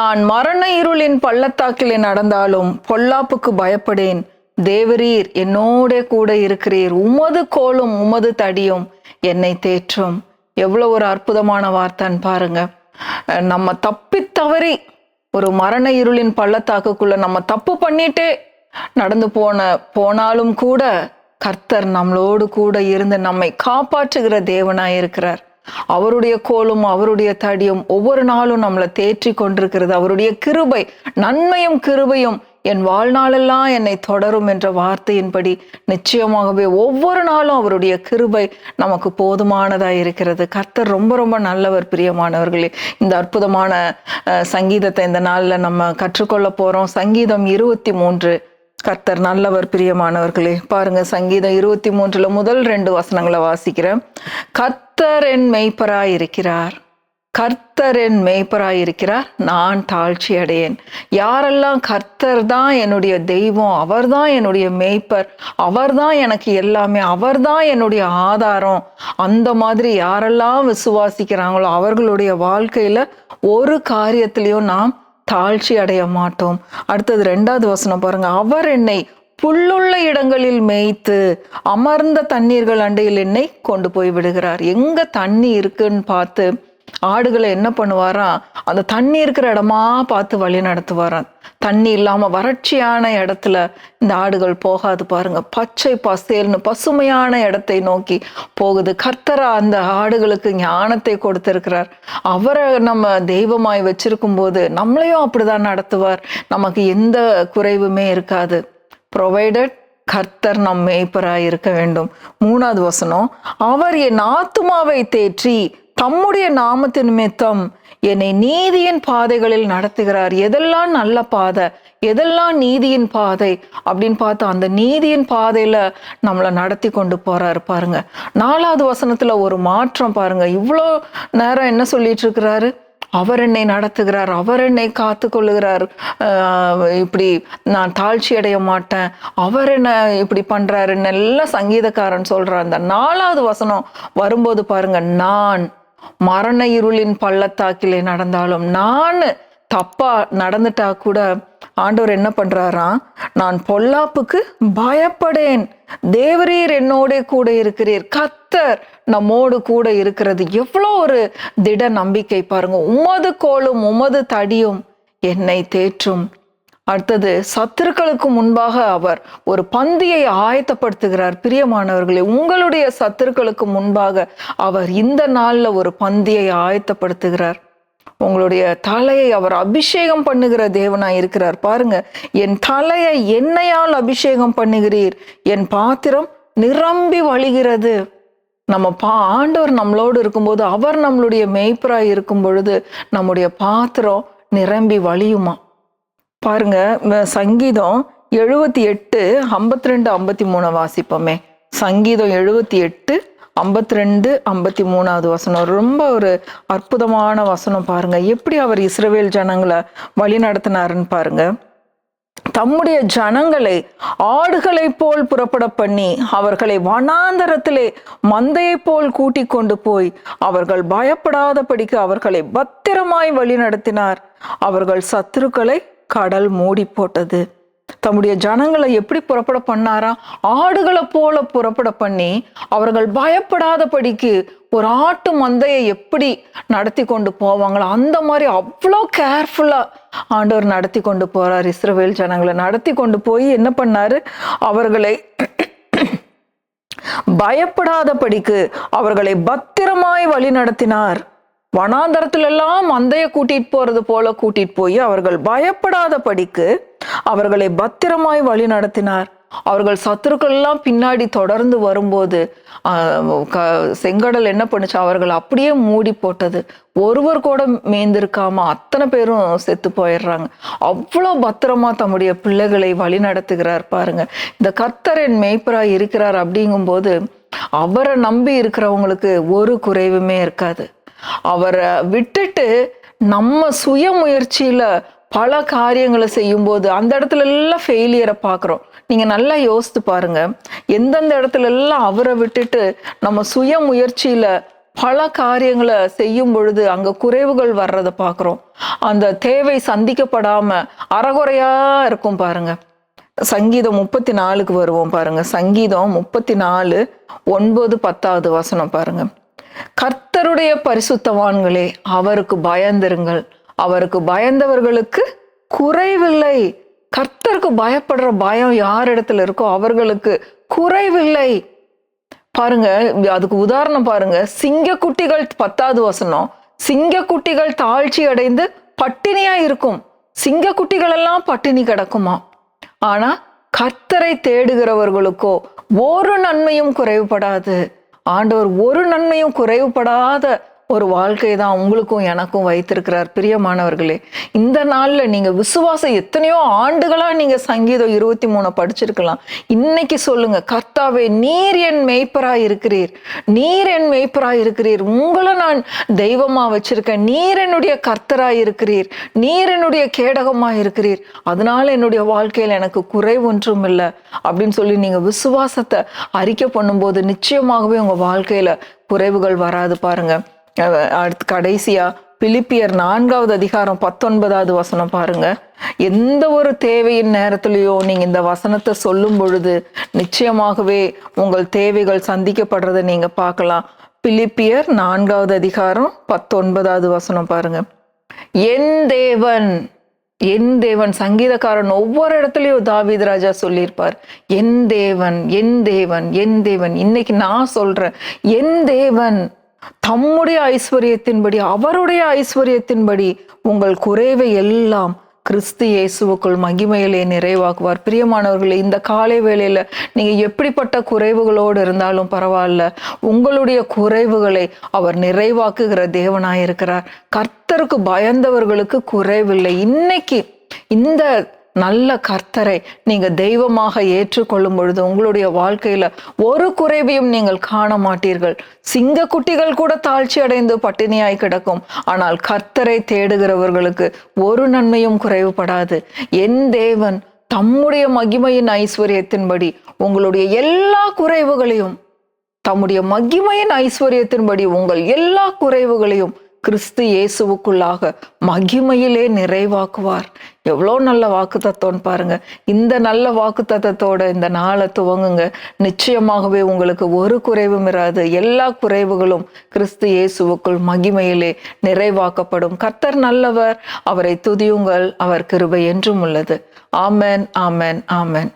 நான் மரண இருளின் பள்ளத்தாக்கிலே நடந்தாலும் பொல்லாப்புக்கு பயப்படேன். தேவரீர் என்னோட கூட இருக்கிறீர். உமது கோலும் உமது தடியும் என்னை தேற்றும். எவ்வளோ ஒரு அற்புதமான வார்த்தைன்னு பாருங்க. நம்ம தப்பி தவறி ஒரு மரண இருளின் பள்ளத்தாக்குக்குள்ள நம்ம தப்பு பண்ணிட்டே நடந்து போன போனாலும் கூட கர்த்தர் நம்மளோடு கூட இருந்து நம்மை காப்பாற்றுகிற தேவனாய் இருக்கிறார் அவருடைய கோலும் அவருடைய தடியும் ஒவ்வொரு நாளும் நம்மளை தேற்றி கொண்டிருக்கிறது. அவருடைய கிருபை நன்மையும் கிருபையும் என் வாழ்நாளெல்லாம் என்னை தொடரும் என்ற வார்த்தையின்படி நிச்சயமாகவே ஒவ்வொரு நாளும் அவருடைய கிருபை நமக்கு போதுமானதாக இருக்கிறது. கர்த்தர் ரொம்ப ரொம்ப நல்லவர் பிரியமானவர்களே. இந்த அற்புதமான சங்கீதத்தை இந்த நாளில் நம்ம கற்றுக்கொள்ள போறோம். சங்கீதம் இருபத்தி மூன்று. கர்த்தர் நல்லவர் பிரியமானவர்களே. பாருங்க சங்கீதம் இருபத்தி மூன்றுல முதல் ரெண்டு வசனங்களை வாசிக்கிறேன். கர்த்தர் என் மெய்ப்பராய் இருக்கிறார் கர்த்தர் என் மேய்ப்பராய் இருக்கிறார் நான் தாழ்ச்சி அடையேன். யாரெல்லாம் கர்த்தர் தான் என்னுடைய தெய்வம் அவர்தான் என்னுடைய மேய்ப்பர் அவர்தான் எனக்கு எல்லாமே அவர்தான் என்னுடைய ஆதாரம். அந்த மாதிரி யாரெல்லாம் விசுவாசிக்கிறாங்களோ அவர்களுடைய வாழ்க்கையில ஒரு காரியத்திலையும் நாம் தாழ்ச்சி அடைய மாட்டோம். அடுத்தது ரெண்டாவது வசனம் பாருங்க. அவர் என்னை புல்லுள்ள இடங்களில் மேய்த்து அமர்ந்த தண்ணீர்கள் அண்டையில் என்னை கொண்டு போய் விடுகிறார். எங்க தண்ணி இருக்குன்னு பார்த்து ஆடுகளை என்ன பண்ணுவாராம் அந்த தண்ணி இருக்கிற இடமா பார்த்து வழி நடத்துவாராம். தண்ணி இல்லாம வறட்சியான இடத்துல இந்த ஆடுகள் போகாது பாருங்க. பச்சை பசேல்னு பசுமையான இடத்தை நோக்கி போகுது. கர்த்தரா அந்த ஆடுகளுக்கு ஞானத்தை கொடுத்திருக்கிறார். அவரை நம்ம தெய்வமாய் வச்சிருக்கும் போது நம்மளையும் அப்படிதான் நடத்துவார். நமக்கு எந்த குறைவுமே இருக்காது. ப்ரொவைடட் கர்த்தர் நம் மேய்ப்பராய் இருக்க வேண்டும். மூணாவது வசனம் அவர் என் ஆத்துமாவை தேற்றி தம்முடைய நாமத்தின் நிமித்தம் என்னை நீதியின் பாதைகளில் நடத்துகிறார். எதெல்லாம் நல்ல பாதை? எதெல்லாம் நீதியின் பாதை? அப்படின்னு பார்த்து அந்த நீதியின் பாதையில நம்மளை நடத்தி கொண்டு போறாரு பாருங்க. நாலாவது வசனத்துல ஒரு மாற்றம் பாருங்க. இவ்வளோ நேரம் என்ன சொல்லிட்டு இருக்கிறாரு? அவர் என்னை நடத்துகிறார் அவர் என்னை காத்து கொள்ளுகிறார். இப்படி நான் தாழ்ச்சி அடைய மாட்டேன். அவர் என்ன இப்படி பண்றாருன்னு எல்லாம் சங்கீதக்காரன் சொல்றார் அந்த நாலாவது வசனம் வரும்போது பாருங்க நான் மரண இருளின் பள்ளத்தாக்கிலே நடந்தாலும் நான் தப்பா நடந்துட்டா கூட ஆண்டவர் என்ன பண்றாராம் நான் பொல்லாப்புக்கு பயப்படேன். தேவரீர் என்னோட கூட இருக்கிறீர். கத்தர் நம்மோடு கூட இருக்கிறது. எவ்வளோ ஒரு திட நம்பிக்கை பாருங்க. உமது கோலும் உமது தடியும் என்னை தேற்றும். அடுத்தது சத்துருக்களுக்கு முன்பாக அவர் ஒரு பந்தியை ஆயத்தப்படுத்துகிறார். பிரியமானவர்களே உங்களுடைய சத்துருக்களுக்கு முன்பாக அவர் இந்த நாளில் ஒரு பந்தியை ஆயத்தப்படுத்துகிறார். உங்களுடைய தலையை அவர் அபிஷேகம் பண்ணுகிற தேவனாய் இருக்கிறார். பாருங்க என் தலையை என்னையால் அபிஷேகம் பண்ணுகிறீர்? என் பாத்திரம் நிரம்பி வழிகிறது. நம்ம பா ஆண்டவர் நம்மளோடு இருக்கும்போது அவர் நம்மளுடைய மெய்ப்பராய் இருக்கும் பொழுது நம்முடைய பாத்திரம் நிரம்பி வழியுமா? பாருங்க சங்கீதம் எழுபத்தி எட்டு ஐம்பத்தி ரெண்டு ஐம்பத்தி மூணு வாசிப்போமே. சங்கீதம் எழுபத்தி எட்டு ஐம்பத்தி ரெண்டு ஐம்பத்தி மூணாவது வசனம். ரொம்ப ஒரு அற்புதமான வசனம் பாருங்க. எப்படி அவர் இஸ்ரவேல் ஜனங்களை வழி நடத்தினாருன்னு பாருங்க. தம்முடைய ஜனங்களை ஆடுகளைப் போல் புறப்பட பண்ணி அவர்களை வனாந்தரத்திலே மந்தையைப் போல் கூட்டிக் கொண்டு போய் அவர்கள் பயப்படாதபடிக்கு அவர்களை பத்திரமாய் வழி நடத்தினார். அவர்கள் சத்துருக்களை கடல் மூடி போட்டது. தம்முடைய ஜனங்களை எப்படி புறப்பட பண்ணாரா? ஆடுகளை போல புறப்பட பண்ணி அவர்கள் பயப்படாதபடிக்கு ஒரு ஆட்டு மந்தையை எப்படி நடத்தி கொண்டு போவாங்களோ அந்த மாதிரி அவ்வளோ கேர்ஃபுல்லா ஆண்டவர் நடத்தி கொண்டு போறார். இஸ்ரவேல் ஜனங்களை நடத்தி கொண்டு போய் என்ன பண்ணாரு? அவர்களை பயப்படாதபடிக்கு அவர்களை பத்திரமாய் வழி நடத்தினார் வனாந்தரத்துல எல்லாம் மந்தைய கூட்டிட்டு போறது போல கூட்டிட்டு போய் அவர்கள் பயப்படாத படிக்கு அவர்களை பத்திரமாய் வழி நடத்தினார். அவர்கள் சத்துருக்கள் எல்லாம் பின்னாடி தொடர்ந்து வரும்போது க- செங்கடல் என்ன பண்ணுச்சு? அவர்கள் அப்படியே மூடி போட்டது. ஒருவர் கூட மேய்ந்திருக்காம அத்தனை பேரும் செத்து போயிடுறாங்க. அவ்வளோ பத்திரமா தம்முடைய பிள்ளைகளை வழி நடத்துகிறார் பாருங்க. இந்த கர்த்தரின் மேய்ப்பராய் இருக்கிறார் அப்படிங்கும்போது அவரை நம்பி இருக்கிறவங்களுக்கு ஒரு குறைவுமே இருக்காது. அவரை விட்டுட்டு நம்ம சுய முயற்சியில பல காரியங்களை செய்யும்போது அந்த இடத்துல எல்லாம் ஃபெயிலியரை பார்க்குறோம். நீங்க நல்லா யோசித்து பாருங்க. எந்தெந்த இடத்துல எல்லாம் அவரை விட்டுட்டு நம்ம சுய முயற்சியில பல காரியங்களை செய்யும் பொழுது அங்க குறைவுகள் வர்றதை பார்க்குறோம். அந்த தேவை சந்திக்கப்படாம அறகுறையாக இருக்கும் பாருங்க. சங்கீதம் முப்பத்தி நாலுக்கு வருவோம் பாருங்க. சங்கீதம் முப்பத்தி நாலு ஒன்பது பத்தாவது வசனம் பாருங்க. கர்த்தருடைய பரிசுத்தவான்களே அவருக்கு பயந்திருங்கள். அவருக்கு பயந்தவர்களுக்கு குறைவில்லை. கர்த்தருக்கு பயப்படுற பயம் யார் இடத்துல இருக்கோ அவர்களுக்கு குறைவில்லை. பாருங்க அதுக்கு உதாரணம் பாருங்க. சிங்கக்குட்டிகள் பத்தாவது வசனம். சிங்கக்குட்டிகள் தாழ்ச்சி அடைந்து பட்டினியா இருக்கும். சிங்கக்குட்டிகள் எல்லாம் பட்டினி கிடக்குமா? ஆனா கர்த்தரை தேடுகிறவர்களுக்கோ ஒரு நன்மையும் குறைவுபடாது. ஆண்டவர் ஒரு நன்மையும் குறைவுபடாத ஒரு வாழ்க்கை தான் உங்களுக்கும் எனக்கும் வைத்திருக்கிறார். பிரியமானவர்களே இந்த நாளில் நீங்கள் விசுவாசம் எத்தனையோ ஆண்டுகளாக நீங்கள் சங்கீதம் இருபத்தி மூணு படிச்சிருக்கலாம். இன்னைக்கு சொல்லுங்க கர்த்தாவே நீர் என் மெய்ப்பராக இருக்கிறீர். நீர் என் மெய்ப்பராக இருக்கிறீர். உங்களை நான் தெய்வமாக வச்சிருக்கேன். நீர் என்னுடைய கர்த்தராக இருக்கிறீர். நீர் என்னுடைய கேடகமாக இருக்கிறீர். அதனால என்னுடைய வாழ்க்கையில் எனக்கு குறைவு ஒன்றும் இல்லை அப்படின்னு சொல்லி நீங்கள் விசுவாசத்தை அறிக்கை பண்ணும்போது நிச்சயமாகவே உங்கள் வாழ்க்கையில் குறைவுகள் வராது பாருங்கள் அடுத்து கடைசியா பிலிப்பியர் நான்காவது அதிகாரம் பத்தொன்பதாவது வசனம் பாருங்க. எந்த ஒரு தேவையின் நேரத்திலேயோ நீங்க இந்த வசனத்தை சொல்லும் பொழுது நிச்சயமாகவே உங்கள் தேவைகள் சந்திக்கப்படுறதை நீங்க பார்க்கலாம். பிலிப்பியர் நான்காவது அதிகாரம் பத்தொன்பதாவது வசனம் பாருங்க. என் தேவன் என் தேவன் சங்கீதக்காரன் ஒவ்வொரு இடத்துலையும் தாவீது ராஜா சொல்லியிருப்பார். என் தேவன் என் தேவன் என் தேவன் இன்னைக்கு நான் சொல்றேன். என் தேவன் தம்முடைய ஐஸ்வர்யத்தின்படி அவருடைய ஐஸ்வர்யத்தின்படி உங்கள் குறைவை எல்லாம் கிறிஸ்து இயேசுவுக்குள் மகிமையிலே நிறைவாக்குவார். பிரியமானவர்களே இந்த காலை வேளையில் நீங்கள் எப்படிப்பட்ட குறைவுகளோடு இருந்தாலும் பரவாயில்ல உங்களுடைய குறைவுகளை அவர் நிறைவாக்குகிற தேவனாயிருக்கிறார். கர்த்தருக்கு பயந்தவர்களுக்கு குறைவில்லை. இன்னைக்கு இந்த நல்ல கர்த்தரை நீங்க தெய்வமாக ஏற்றுக்கொள்ளும் பொழுது உங்களுடைய வாழ்க்கையில ஒரு குறைவையும் நீங்கள் காண மாட்டீர்கள். சிங்க குட்டிகள் கூட தாழ்ச்சி அடைந்து பட்டினியாய் கிடக்கும். ஆனால் கர்த்தரை தேடுகிறவர்களுக்கு ஒரு நன்மையும் குறைவுபடாது. என் தேவன் தம்முடைய மகிமையின் ஐஸ்வர்யத்தின்படி உங்களுடைய எல்லா குறைவுகளையும் தம்முடைய மகிமையின் ஐஸ்வர்யத்தின்படி உங்கள் எல்லா குறைவுகளையும் கிறிஸ்து இயேசுவுக்குள்ளாக மகிமையிலே நிறைவாக்குவார். எவ்வளோ நல்ல வாக்கு தத்துவம்னு பாருங்க. இந்த நல்ல வாக்கு தத்துவத்தோட இந்த நாளை துவங்குங்க. நிச்சயமாகவே உங்களுக்கு ஒரு குறைவும் இராது. எல்லா குறைவுகளும் கிறிஸ்து இயேசுவுக்குள் மகிமையிலே நிறைவாக்கப்படும். கர்த்தர் நல்லவர். அவரை துதியுங்கள். அவர் கிருபை என்றும் உள்ளது. ஆமேன் ஆமென் ஆமென்.